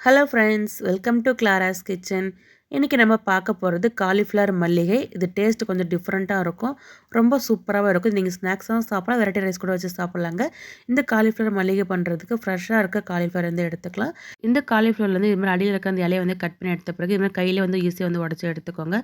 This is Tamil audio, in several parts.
hello friends welcome to Clara's kitchen இன்றைக்கி நம்ம பார்க்க போகிறது காலிஃப்ளவர் மல்லிகை. இது டேஸ்ட் கொஞ்சம் டிஃப்ரெண்ட்டாக இருக்கும். ரொம்ப சூப்பராகவும் இருக்கும். நீங்கள் ஸ்நாக்ஸாகவும் சாப்பிடலாம். வெரைட்டி ரைஸ் கூட வச்சு சாப்பிட்லாங்க. இந்த காலிஃப்ளவர் மல்லிகை பண்ணுறதுக்கு ஃப்ரெஷ்ஷாக இருக்க காலிஃப்ளவர் வந்து எடுத்துக்கலாம். இந்த காலிஃப்ளவர்லேருந்து இதுமாதிரி இது மாதிரி அடியில் இருக்க அந்த இலையை வந்து கட் பண்ணி எடுத்த பிறகு இது மாதிரி கையில் வந்து ஈஸியாக வந்து உடச்சி எடுத்துக்கோங்க.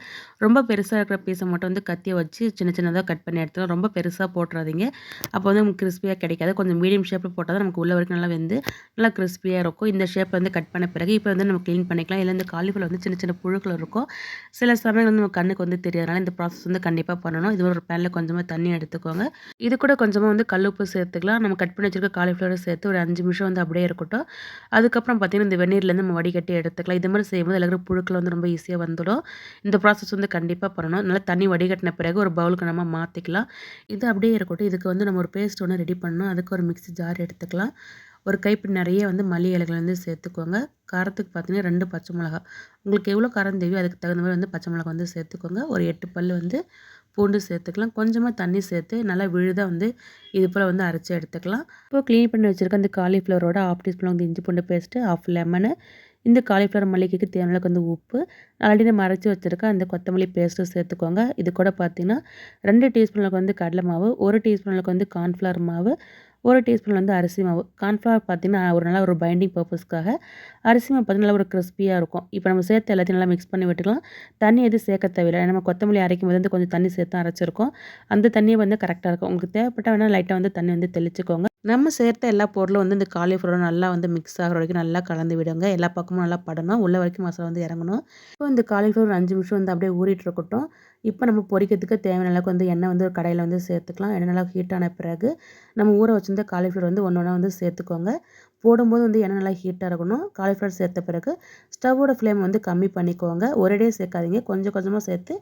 ரொம்ப பெருசாக இருக்கிற பீஸை மட்டும் வந்து கத்தியை வச்சு சின்ன சின்னதாக கட் பண்ணி எடுத்துக்கலாம். ரொம்ப பெருசாக போட்டுறாதீங்க. அப்போ வந்து நமக்கு கிறிஸ்பியாக கிடைக்காது. கொஞ்சம் மீடியம் ஷேப்பில் போட்டால் தான் நமக்கு உள்ள வரைக்கும் நல்லா வந்து நல்லா கிறிஸ்பியாக இருக்கும். இந்த ஷேப்பை வந்து கட் பண்ண பிறகு இப்போ வந்து நம்ம க்ளீன் பண்ணிக்கலாம். இல்லை இந்த காலிஃப்ளவர் வந்து சின்ன சின்ன புழு புழுக்கள் இருக்கும். சில சமயம் வந்து நம்ம கண்ணுக்கு வந்து தெரியாதனால இந்த ப்ராசஸ் வந்து கண்டிப்பாக பண்ணணும். இது ஒரு பேனில் கொஞ்சமாக தண்ணி எடுத்துக்கோங்க. இது கூட கொஞ்சமாக வந்து கல்லுப்பு சேர்த்துக்கலாம். நம்ம கட் பண்ணி வச்சிருக்க காலிஃப்ளவர் சேர்த்து ஒரு அஞ்சு நிமிஷம் வந்து அப்படியே இருக்கட்டும். அதுக்கப்புறம் பார்த்திங்கன்னா இந்த வெந்நீர்லேருந்து நம்ம வடிகட்டி எடுத்துக்கலாம். இது மாதிரி செய்யும்போது எல்லாரும் புழுக்கள் வந்து ரொம்ப ஈஸியாக வந்துடும். இந்த ப்ராசஸ் வந்து கண்டிப்பாக பண்ணணும். நல்லா தண்ணி வடிகட்டின பிறகு ஒரு பவுலுக்கு நம்ம மாற்றிக்கலாம் இது அப்படியே இருக்கட்டும். இதுக்கு வந்து நம்ம ஒரு பேஸ்ட் ஒன்று ரெடி பண்ணணும். அதுக்கு ஒரு மிக்ஸி ஜார் எடுத்துக்கலாம். ஒரு கைப்பிடி நிறைய வந்து மல்லி இலைகள் வந்து சேர்த்துக்கோங்க. காரத்துக்கு பார்த்தீங்கன்னா ரெண்டு பச்சை மிளகா. உங்களுக்கு எவ்வளோ காரம் தேவையோ அதுக்கு தகுந்த மாதிரி வந்து பச்சை மிளகா வந்து சேர்த்துக்கோங்க. ஒரு எட்டு பல் வந்து பூண்டு சேர்த்துக்கலாம். கொஞ்சமாக தண்ணி சேர்த்து நல்லா விழுதாக வந்து இது போல் வந்து அரைச்சி எடுத்துக்கலாம். இப்போ க்ளீன் பண்ணி வச்சுருக்க அந்த காலிஃப்ளவரோட ஆஃப் டீஸ்பூன் வந்து இஞ்சி பூண்டு பேஸ்ட்டு ஆஃப் லெமனு இந்த காலிஃப்ளவர் மல்லிகைக்கு தேவையான வந்து உப்பு ஆல்ரெடி நம்ம அரைச்சி வச்சுருக்க அந்த கொத்தமல்லி பேஸ்ட்டு சேர்த்துக்கோங்க. இது கூட பார்த்திங்கன்னா ரெண்டு டீஸ்பூனுக்கு வந்து கடலை மாவு ஒரு டீஸ்பூனுக்கு வந்து கார்ன்ஃப்ளவர் மாவு ஒரு டீஸ்பூன் வந்து அரிசி மாவு. கார்ன்ஃப்ளவர் பார்த்திங்கன்னா ஒரு நல்ல ஒரு பைண்டிங் பர்பஸ்க்காக அரிசி மாவு பார்த்திங்கன்னா ஒரு கிறிஸ்பியாக இருக்கும். இப்போ நம்ம சேர்த்து எல்லாத்தையும் நல்லா மிக்ஸ் பண்ணி விட்டுக்கலாம். தண்ணி எதுவும் சேர்க்க தேவையில்லை. நம்ம கொத்தமல்லி அரைக்கும் போது வந்து கொஞ்சம் தண்ணி சேர்த்து அரைச்சிருக்கோம். அந்த தண்ணியை வந்து கரெக்டாக இருக்கும். உங்களுக்கு தேவைப்பட்ட வேணால் லைட்டாக வந்து தண்ணி வந்து தெளிச்சுக்கோங்க. நம்ம சேர்த்த எல்லா பொருளும் வந்து இந்த காலிஃப்ளவர் நல்லா வந்து மிக்ஸ் ஆகிற வரைக்கும் நல்லா கலந்து விடுங்க. எல்லா பக்கமும் நல்லா படணும். உள்ள வரைக்கும் மசாலா வந்து இறங்கணும். இப்போ இந்த காலிஃப்ளவர் அஞ்சு நிமிஷம் வந்து அப்படியே ஊறிட்டு இருக்கட்டும். இப்போ நம்ம பொரிக்கிறதுக்கு தேவையான அளவுக்கு வந்து எண்ணெய் வந்து ஒரு கடையில் வந்து சேர்த்துக்கலாம். எண்ணெய் நல்லா ஹீட்டான பிறகு நம்ம ஊற வச்சிருந்த காலிஃப்ளவர் வந்து ஒன்று ஒன்றா வந்து சேர்த்துக்கோங்க. போடும்போது வந்து எண்ணெய் நல்லா ஹீட்டாக இருக்கணும். காலிஃப்ளவர் சேர்த்த பிறகு ஸ்டவ்வோட ஃப்ளேம் வந்து கம்மி பண்ணிக்கோங்க. ஒரேடியே சேர்க்காதீங்க. கொஞ்சம் கொஞ்சமாக சேர்த்து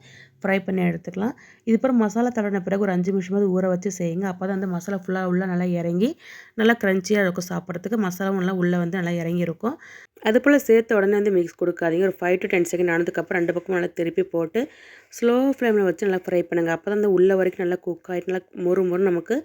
ஃப்ரை பண்ணி எடுத்துக்கலாம். இது பிறகு மசாலா தடவின பிறகு ஒரு அஞ்சு நிமிஷமாவது ஊற வச்சு செய்யுங்க. அப்போ தான் அந்த மசாலா ஃபுல்லாக உள்ளே நல்லா இறங்கி நல்லா க்ரன்ச்சியாக இருக்கும் சாப்பிட்றதுக்கு. மசாலாவும் நல்லா உள்ளே வந்து நல்லா இறங்கி அது போல் சேர்த்த உடனே வந்து மிக்ஸ் கொடுக்காதீங்க. ஒரு ஃபைவ் டு டென் செகண்ட் ஆனதுக்கப்புறம் ரெண்டு பக்கம் நல்லா திருப்பி போட்டு ஸ்லோ ஃப்ளேமில் வச்சு நல்லா ஃப்ரை பண்ணுங்கள் அப்போ தான் அந்த உள்ள வரைக்கும் நல்லா குக் ஆகிட்டு நல்லா மொறு மொறு நமக்கு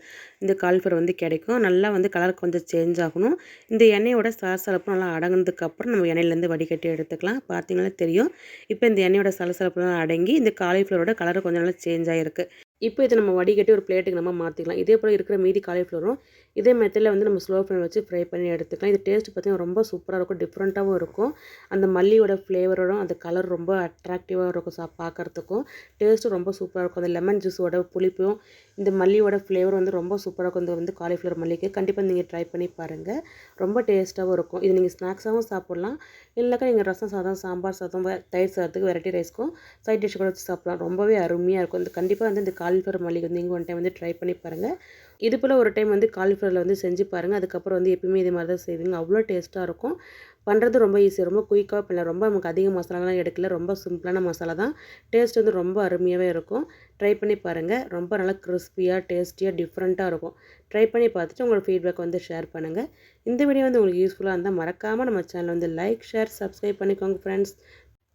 இந்த காலிஃப்ளவர் வந்து கிடைக்கும். நல்லா வந்து கலர் கொஞ்சம் சேஞ்ச் ஆகணும். இந்த எண்ணெயோட சலசலப்பு நல்லா அடங்கினதுக்கப்புறம் நம்ம எண்ணெயிலேருந்து வடிகட்டி எடுத்துக்கலாம். பார்த்தீங்கன்னா தெரியும். இப்போ இந்த எண்ணெயோட சலசலப்புலாம் அடங்கி இந்த காலிஃப்ளவரோட கலர் கொஞ்சம் நல்லா சேஞ்ச் ஆகிருக்கு இப்போ இதை நம்ம வடிகட்டி ஒரு பிளேட்டுக்கு நம்ம மாற்றிக்கலாம் இதே போல் இருக்கிற மீதி காலிஃப்ளவரும் இதே மெத்தடில் வந்து நம்ம ஸ்லோ ஃப்ளேம் வச்சு ஃப்ரை பண்ணி எடுத்துக்கலாம். இது டேஸ்ட் பார்த்திங்கன்னா ரொம்ப சூப்பராக இருக்கும் டிஃப்ரெண்ட்டாகவும் இருக்கும். அந்த மல்லியோட ஃப்ளேவரோடும் அந்த கலர் ரொம்ப அட்ராக்டிவாக இருக்கும் சா பார்க்குறதுக்கும் டேஸ்ட்டும் ரொம்ப சூப்பராக இருக்கும். அந்த லெமன் ஜூஸோட புளிப்பும் இந்த மல்லியோட ஃப்ளேவர் வந்து ரொம்ப சூப்பராக இருக்கும். இந்த வந்து காலிஃப்ளவர் மல்லிக்கு கண்டிப்பாக நீங்கள் ட்ரை பண்ணி பாருங்கள் ரொம்ப டேஸ்ட்டாகவும் இருக்கும். இது நீங்கள் ஸ்நாக்ஸாகவும் சாப்பிட்லாம். இல்லைக்கா நீங்கள் ரசம் சாதம் சாம்பார் சாதம் தயிர் சாதத்துக்கு வெரைட்டி ரைஸ்க்கும் சைட் டிஷ் கூட வச்சு சாப்பிட்லாம். ரொம்பவே அருமையாக இருக்கும். இந்த கண்டிப்பாக வந்து இந்த காலிஃப்ளவர் மல்லிகை வந்து நீங்கள் ஒன் டைம் வந்து ட்ரை பண்ணி பாருங்கள் இது போல் ஒரு டைம் வந்து காலிஃப்ளவரில் வந்து செஞ்சு பாருங்கள் அதுக்கப்புறம் வந்து எப்பயுமே இதே மாதிரி தான் செய்வீங்க. அவ்வளோ டேஸ்ட்டாக இருக்கும். பண்ணுறது ரொம்ப ஈஸி ரொம்ப குயிக்காக பண்ணலாம் ரொம்ப நமக்கு அதிக மசாலாலாம் எடுக்கல. ரொம்ப சிம்பிளான மசாலா தான். டேஸ்ட் வந்து ரொம்ப அருமையாகவே இருக்கும். ட்ரை பண்ணி பாருங்கள் ரொம்ப நல்லா கிறிஸ்பியாக டேஸ்டியாக டிஃப்ரெண்ட்டாக இருக்கும். ட்ரை பண்ணி பார்த்துட்டு உங்களோட ஃபீட்பேக் வந்து ஷேர் பண்ணுங்கள் இந்த வீடியோ வந்து உங்களுக்கு யூஸ்ஃபுல்லாக இருந்தால் மறக்காமல் நம்ம சேனல் வந்து லைக் ஷேர் சப்ஸ்கிரைப் பண்ணிக்கோங்க ஃப்ரெண்ட்ஸ்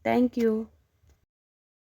தேங்க்யூ